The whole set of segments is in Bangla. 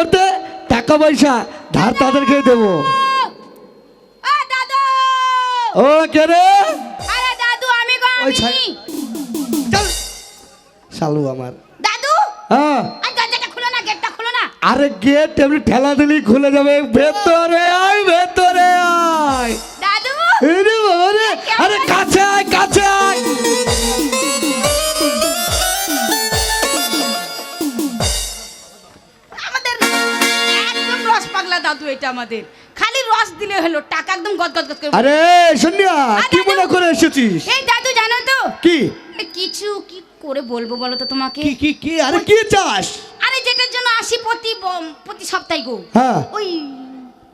পরিবর্তে টাকা পয়সা ধার তাদেরকে দেবো। ও কে রে? ওই চল। শালু আমার। দাদু! হ্যাঁ। আর গেট এমনি ঠেলা দিলি খুলে যাবে। ভেতরে আয় ভেতরে আয়। দাদু! আরে কাছে আমাদের। খালি রস দিলে হলো টাকা একদম গদ গদ করে আরে সোনিয়া কি মনে করে এসেছিস? এই দাদু জানো তো? কি? কিছু কি করে বলব বলো তো তোমাকে? কি কি কি? আরে কি চাস? আরে যেটার জন্য আসি প্রতি প্রতি সপ্তাহে গো। হ্যাঁ। ওই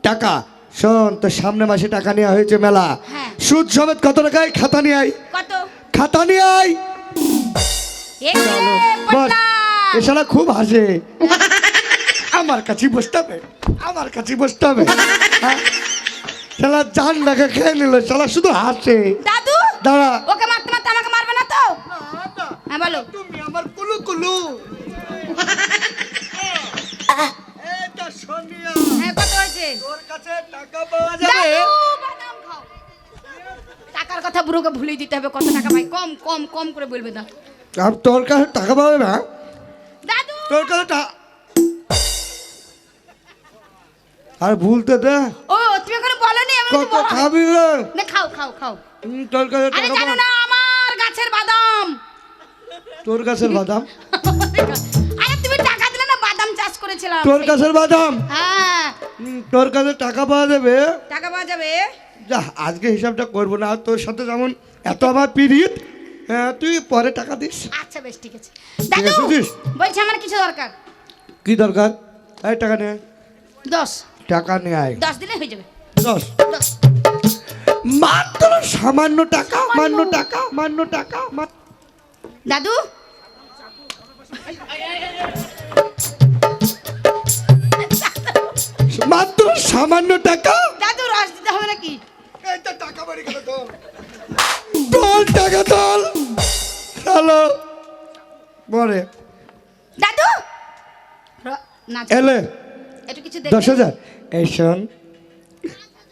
টাকা। শোন তোর সামনে মাসে টাকা নেওয়া হয়েছে মেলা। হ্যাঁ। সুদ সমেত কত টাকায়? খাতা নিয়ে আয়। কত? খাতা নিয়ে আয়। এ খুব হাসে। আমার কাছে বসতে হবে। আমার কাছে বসতে হবে। হ্যাঁ? শালা জান টাকা খেয়ে নিল শালা শুধু হাসে। দাদু দাঁড়া। ওকে মারতে মারতে আমাকে মারবে না তো? হ্যাঁ বলো। তুমি আমার কুলু কুলু। এটা সোনিয়া। হ্যাঁ কত হয়েছে? তোর কাছে টাকা পাওয়া যাবে। টাকার কথা বুড়োকে ভুলিয়ে দিতে হবে কত টাকা ভাই। কম কম কম করে বলবে না আর তোর কাছে টাকা পাবে না? দাদু! তোর কাছে আর ভুলতে দে। ও তুমি এখানে বলনি আমি কত খাবি রে? না খাও খাও খাও। তোর কাছে আরে জানো না আমার গাছের বাদাম। তোর গাছের বাদাম? আরে তুমি টাকা দিলে না বাদাম চাষ করেছিলাম তোর গাছের বাদাম? হ্যাঁ। তোর কাছে টাকা পাওয়া যাবে? টাকা পাওয়া যাবে? যা আজকে হিসাবটা করব না আর তোর সাথে যেমন এত আমার পিরিত হ্যাঁ তুই পরে টাকা দিস। আচ্ছা বেশ ঠিক আছে। দাদু বলছি আমার কিছু দরকার। কি দরকার? এই টাকা আয়। দশ। টাকা নিয়ে। আয় দশ দিলে হয়ে যাবে। দশ। মাত্র সামান্য টাকা মান্য টাকা মান্য টাকা দাদু? মাত্র সামান্য টাকা? দাদু রস দিতে হবে নাকি? টাকা বাড়ি গেল তোল টাকা তোল। চলো পরে দাদু? না এলে। একটু কিছু দশ দেখে হাজার। এই শোন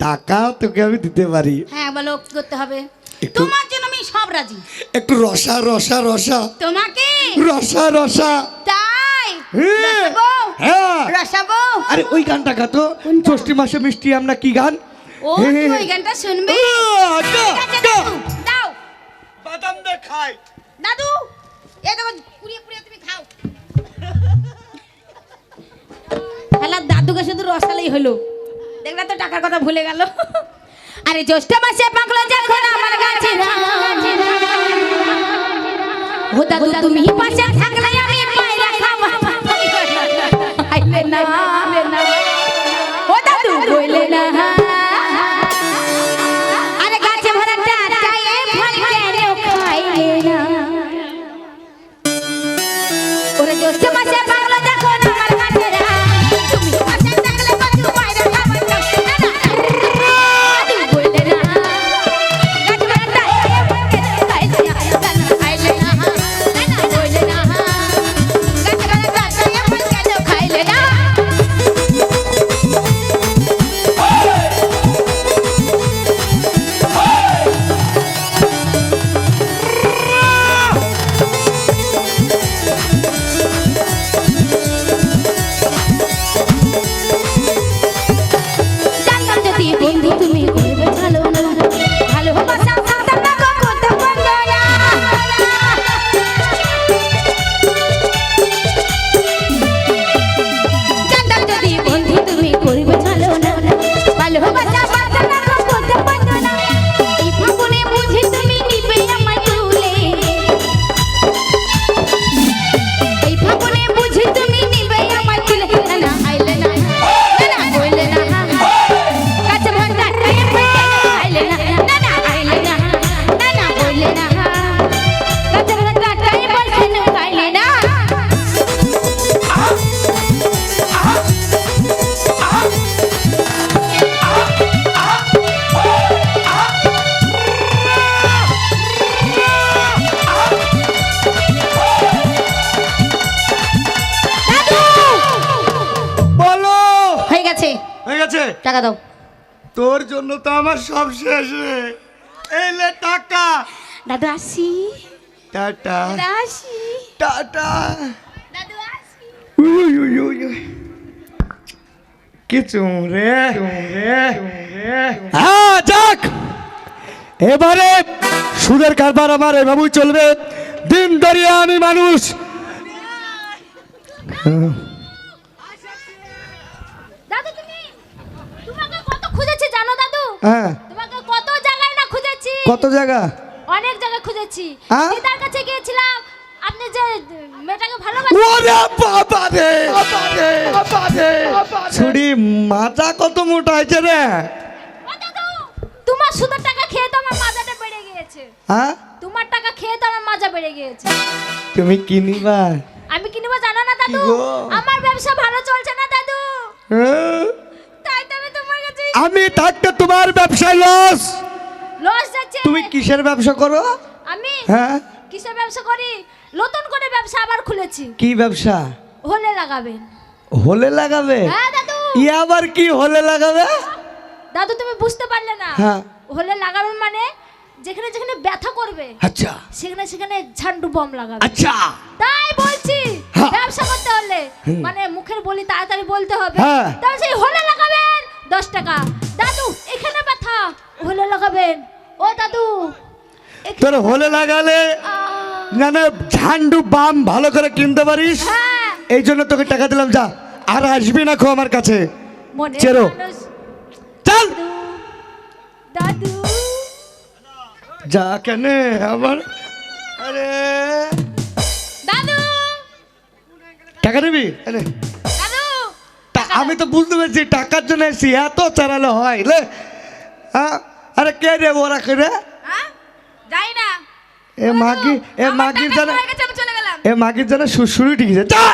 টাকা তোকে আমি দিতে পারি। হ্যাঁ বলো কি করতে হবে? তোমার জন্য আমি সব রাজি। একটু রসা রসা রসা। তোমাকে? রসা রসা। তাই? হ্যাঁ। রসাবো হ্যাঁ। আরে ওই গানটা গাতো? ষষ্ঠী মাসে মিষ্টি আমরা কি গান? ও হ্যাঁ, হ্যাঁ, ওই গানটা শুনবে? দাদু, দাও। বাদাম দে খাই দাদু এ দেখো পুড়িয়ে পুড়িয়ে দাদুকে শুধু রসালেই হলো। দেখলা তো টাকার কথা ভুলে গেল। আরে জ্যৈষ্ঠ মাসে পাকলো যখন আমার গাছে দাদু তুমি পাশে থাকলে আমি পায়রা আইলে না। টাকা দাও। তোর জন্য তো আমার সব শেষ রে। এই লে টাকা। দাদু আসি। টাটা। আসি। টাটা। দাদু আসি। উই, উই, উই, উই। কি রে। হ্যাঁ যাক। এবারে সুদের কারবার আমার এভাবেই চলবে। দিন দরিয়া আমি মানুষ দাদু তুমি তোমাকে কত খুঁজেছি জানো দাদু হ্যাঁ। তোমাকে কত জায়গায় না খুঁজেছি। কত জায়গা? অনেক জায়গায় খুঁজেছি? দিদার কাছে গিয়েছিলাম। আপনি যে মেয়েটাকে ভালোবাসেন। ওরে বাবা রে! বাবা রে! ছুরি মাথা কত মোটা হয়েছে রে? দাদু তোমার সুদের টাকা খেয়ে তো আমার মাজাটা বেড়ে গিয়েছে। হ্যাঁ তোমার টাকা খেয়ে তো আমার মাজা বেড়ে গিয়েছে। তুমি কিনিবা আমি কিনবো জানো না দাদু? আমার ব্যবসা ভালো চলছে না দাদু? হ্যাঁ? আমি থাকতে তোমার ব্যবসায় লস লস যাচ্ছে। তুমি কিসের ব্যবসা করো? আমি হ্যাঁ। কিসের ব্যবসা করি? নতুন করে ব্যবসা আবার খুলেছি। কি ব্যবসা? হলে লাগাবেন। হলে লাগাবে? হ্যাঁ দাদু। ই আবার কি হলে লাগাবে? দাদু তুমি বুঝতে পারলে না। হ্যাঁ। হলে লাগাবে মানে যেখানে যেখানে ব্যথা করবে আচ্ছা। সেখানে সেখানে ঝান্ডু বম লাগাবে। আচ্ছা। তাই বলছি হ্যাঁ। ব্যবসা করতে হলে মানে মুখের বলি তাড়াতাড়ি বলতে হবে। হ্যাঁ। তাহলে সেই হলে লাগাবেন। দশ টাকা। দাদু এখানে ব্যথা। হলে লাগাবেন। ও দাদু তোর হলে লাগালে না না ঝান্ডু বাম ভালো করে কিনতে পারিস। হ্যাঁ। এই জন্য তোকে টাকা দিলাম যা। আর আসবি না খো আমার কাছে। চেরো। চল। দাদু যা কেন আবার আরে। দাদু। টাকা দিবি? আরে আমি তো বুঝতে পারছি টাকার জন্য এসছি এত চালালে হয় লে। হ্যাঁ? আরে কে রে ওরা কে রে? হ্যাঁ? যাই না। এ মাগি এ মাগির মাগির শুশুরি ঠিক আছে। যা!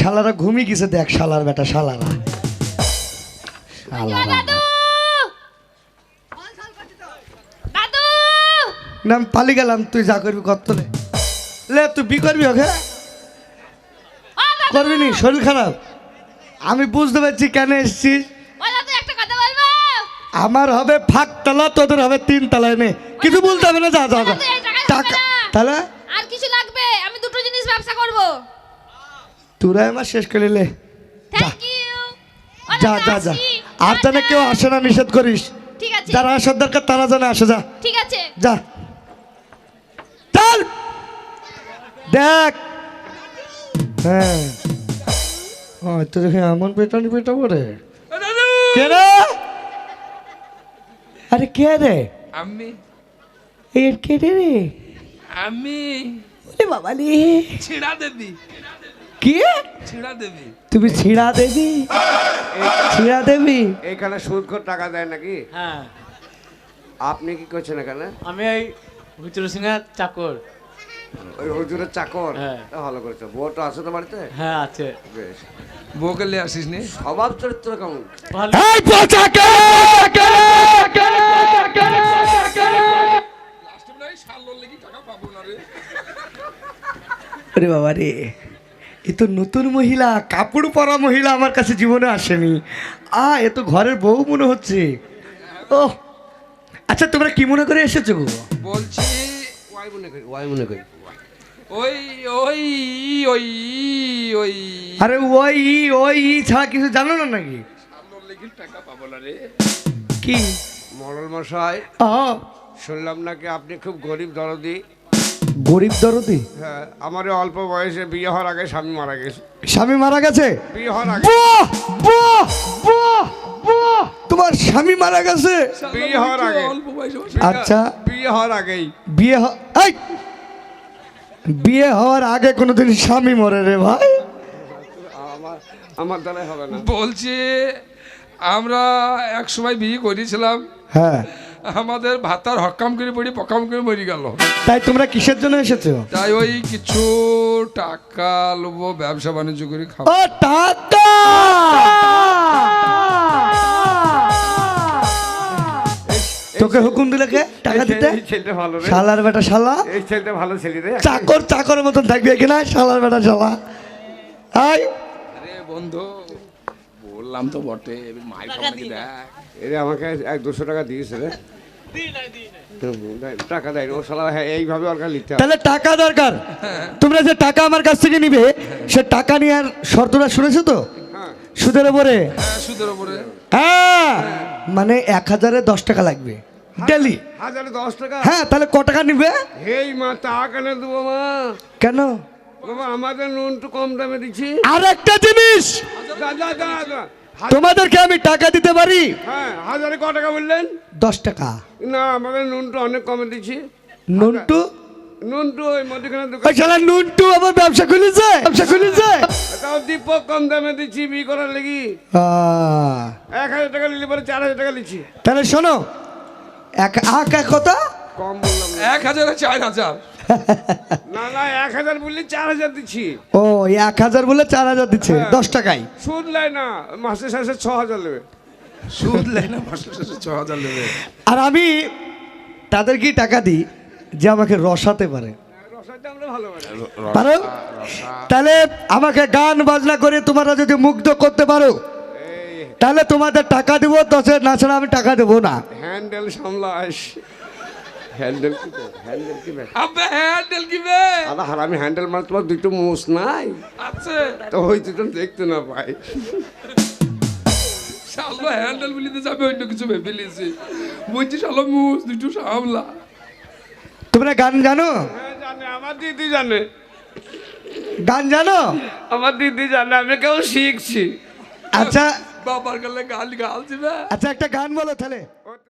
শালারা ঘুমিয়ে গেছে দেখ শালার বেটা শালারা। দাদু! পালি গেলাম তুই যা করবি কত লে লে তুই বি করবি ওকে? করবি নি শরীর খারাপ। আমি বুঝতে পারছি কেন এসছিস। আমার হবে ফাঁক তলা তোদের হবে তিন তলায় নে কিছু বলতে হবে না যা যা টাকা তাহলে? আর কিছু লাগবে আমি দুটো জিনিস ব্যবসা করব। তোরা আমার শেষ করে লে। থ্যাংক ইউ যা যা যা। আর জানে কেউ আসে না নিষেধ করিস। ঠিক আছে। যারা আসার দরকার তারা জানে আসে যা। ঠিক আছে। যা। চল। দেখ। হ্যাঁ। তো দেখে এমন পেটানি পেটাবো রে। দাদু! কে রে? আরে কে রে? আমি। এই কে রে রে? আমি। ওরে বাবা রে। ছিড়া দেবী। কি? ছিড়া দেবী। তুমি ছিড়া দেবি? ছিড়া দেবি? এইখানে সুদ করে টাকা দেয় নাকি? হ্যাঁ। আপনি কি করছেন এখানে? আমি ওই হুচুর সিংহের চাকর। ওই হুজুরের চাকর। হ্যাঁ। ভালো করেছ। বউটা আছে তো বাড়িতে? হ্যাঁ আছে। বেশ। বউকে লিয়ে আসিস নি? স্বভাব চরিত্র কেমন? বাবা রে এ তো নতুন মহিলা কাপড় পরা মহিলা আমার কাছে জীবনে আসেনি। আ এ তো ঘরের বউ মনে হচ্ছে। ও আচ্ছা তোমরা কি মনে করে এসেছ গো? বলছি ওয়াই মনে করি ওয়াই মনে করি। ওই ওই ওই ওই। আরে ওই ওই ছাড়া কিছু জানো না নাকি? টাকা পাবো না রে কি? মরল মশাই আ শুনলাম নাকি আপনি খুব গরিব দরদি। গরিব দরদি? হ্যাঁ আমার অল্প বয়সে বিয়ে হওয়ার আগে স্বামী মারা গেছে। স্বামী মারা গেছে? বিয়ে হওয়ার আগে। বাহ বাহ বাহ বাহ। তোমার স্বামী মারা গেছে। বিয়ে হওয়ার আগে। আচ্ছা। বিয়ে হওয়ার আগেই। বিয়ে বিয়ে হওয়ার আগে কোনোদিন স্বামী মরে রে ভাই। আমার আমার দ্বারাই হবে না। বলছি আমরা এক সময় বিয়ে করেছিলাম হ্যাঁ। আমাদের ভাতার হকাম করে পড়ি পকাম করে মরে গেল। তাই তোমরা কিসের জন্য এসেছ? তাই ওই কিছু টাকা লোবো ব্যবসা বাণিজ্য করে খাব। ও টাকা! তোকে হুকুম দিলে কে? টাকা দিতে? শালার বেটা শালা। এই ছেলেটা ভালো ছেলে রে। চাকর চাকরের মতন থাকবে কিনা শালার বেটা শালা। আই আরে বন্ধু বললাম তো বটে মায়ের দেখ? এরে আমাকে এক দুশো টাকা দিয়েছে রে। টাকা দেয় না, ও শালা হ্যাঁ এইভাবে ওর কাছে লিখতে তাহলে টাকা দরকার। তোমরা যে টাকা আমার কাছ থেকে নিবে সে টাকা নেওয়ার শর্তটা শুনেছো তো? হ্যাঁ। সুদের ওপরে? হ্যাঁ সুদের ওপরে। হ্যাঁ। মানে এক হাজারে দশ টাকা লাগবে। ডেলি হাজারে দশ টাকা। হ্যাঁ তাহলে ক টাকা নিবে? হেই মা তা কেন দেবো মা? কেন? বাবা আমাদের নুন তো কম দামে দিচ্ছি। আর একটা জিনিস! দা, দা, দা, দা। হা- তোমাদেরকে আমি টাকা দিতে পারি? হ্যাঁ হাজারে ক টাকা বললেন? দশ টাকা। না আমাদের নুন তো অনেক কমে দিচ্ছি। নুনটু? নুন তো ওই মধ্যখানে দোকান শালা নুনটু আবার ব্যবসা খুলেছে? ব্যবসা খুলেছে? তাও দীপক কম দামে দিচ্ছি বি করার লেগি। এক হাজার টাকা নিলে পরে চার হাজার টাকা নিচ্ছি তাহলে শোনো এক আক এক কথা কম বললাম এক হাজারে চার হাজার। না না এক হাজার বললি চার হাজার দিচ্ছি। ও এক হাজার বলে চার হাজার দিচ্ছে। দশ টাকায়? সুদ লাই না মাসে শেষে ছ হাজার নেবে। সুদ না মাসে শেষে ছ হাজার নেবে। আর আমি তাদেরকে টাকা দিই যে আমাকে রসাতে পারে? তাহলে আমাকে গান বাজনা করে তোমরা যদি মুগ্ধ করতে পারো। তাহলে তোমাদের টাকা দেবো দশের না ছাড়া আমি টাকা দেবো না। হ্যান্ডেল সামলাস। হ্যান্ডেল কি হ্যান্ডেল কি বে? আবে হ্যান্ডেল কি বে আদা হারামি হ্যান্ডেল মানে তোমার দুটো মুস নাই। আছে। তো ওই দুটো দেখতে না পাই। শালো হ্যান্ডেল বলিতে যাবে অন্য কিছু ভেবে বলছি শালো মুস দুটো সামলা। তোমরা গান জানো? হ্যাঁ জানে আমার দিদি জানে। গান জানো? আমার দিদি জানে আমি কেউ শিখছি। আচ্ছা বাবার গেলে গান গাল দিবে আচ্ছা একটা গান বলো তাহলে।